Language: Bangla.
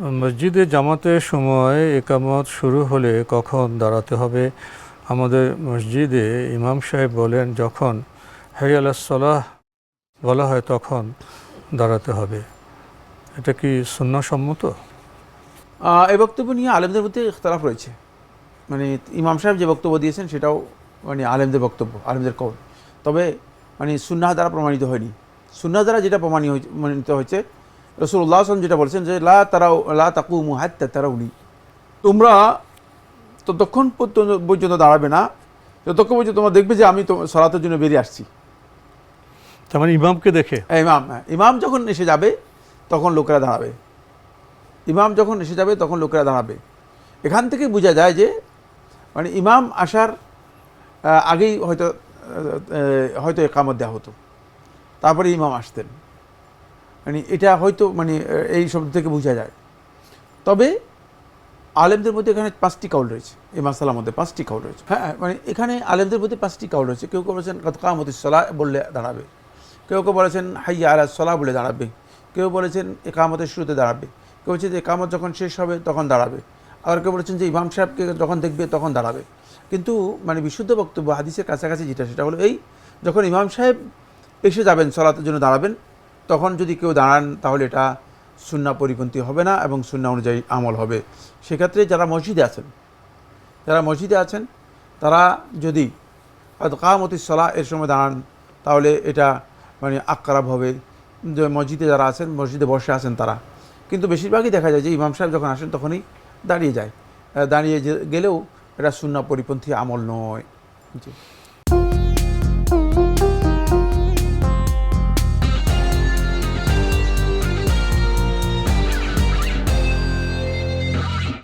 মসজিদে জামাতের সময় একামত শুরু হলে কখন দাঁড়াতে হবে? আমাদের মসজিদে ইমাম সাহেব বলেন যখন হাই আলাহ বলা হয় তখন দাঁড়াতে হবে। এটা কি সুন্নাসম্মত? আহ, এই বক্তব্য নিয়ে আলেমদের মধ্যে ইখতলাফ রয়েছে। মানে ইমাম সাহেব যে বক্তব্য দিয়েছেন সেটাও মানে আলেমদের বক্তব্য আলেমদের কৌল তবে মানে সুন্নাহ দ্বারা প্রমাণিত হয়নি। সুন্নাহ দ্বারা যেটা প্রমাণিত হয়েছে রসুল্লাহ আসলাম যেটা বলেছেন যে লা তারাও লা তাকু মুহাত্তা তারাউনি। তোমরা ততক্ষণ পর্যন্ত দাঁড়াবে না। যতক্ষণ পর্যন্ত তোমরা দেখবে যে আমি তো সলাতের জন্য বেরিয়ে আসছি। তার মানে ইমামকে দেখে? হ্যাঁ, ইমাম হ্যাঁ। ইমাম যখন এসে যাবে তখন লোকেরা দাঁড়াবে। ইমাম যখন এসে যাবে তখন লোকেরা দাঁড়াবে। এখান থেকে বোঝা যায় যে মানে ইমাম আসার আগেই হয়তো হয়তো একামত দেওয়া হতো। তারপরে ইমাম আসতেন। মানে এটা হয়তো মানে এই শব্দ থেকে বোঝা যায়। তবে আলেমদের মধ্যে এখানে পাঁচটি কাউল রয়েছে, এই মাসালার মধ্যে পাঁচটি কাউল রয়েছে। হ্যাঁ মানে এখানে আলেমদের মধ্যে পাঁচটি কাউল রয়েছে। কেউ কেউ বলেছেন কামতি সলা বললে দাঁড়াবে। কেউ কেউ বলেছেন, হাইয়া আলা সলা বলে দাঁড়াবে। কেউ বলেছেন একামতের শুরুতে দাঁড়াবে। কেউ বলছে যে একামত যখন শেষ হবে, তখন দাঁড়াবে। আবার কেউ বলেছেন যে, ইমাম সাহেবকে যখন দেখবে, তখন দাঁড়াবে। কিন্তু মানে বিশুদ্ধ বক্তব্য, হাদিসের কাছাকাছি যেটা, সেটা হলো এই, যখন ইমাম সাহেব এসে যাবেন, সলাতের জন্য দাঁড়াবেন তখন যদি কেউ দাঁড়ান, তাহলে এটা সুন্না পরিপন্থী হবে না এবং সুন্না অনুযায়ী আমল হবে। সেক্ষেত্রে যারা মসজিদে আছেন, যারা মসজিদে আছেন, তারা যদি কামতি সলা এর সময় দাঁড়ান, তাহলে এটা মানে আক্রাব হবে। যে মসজিদে যারা আছেন, মসজিদে বসে আছেন তারা। কিন্তু বেশিরভাগই দেখা যায় যে ইমাম সাহেব যখন আসেন, তখনই দাঁড়িয়ে যায়। দাঁড়িয়ে গেলেও এটা সুন্না পরিপন্থী আমল নয়। জি।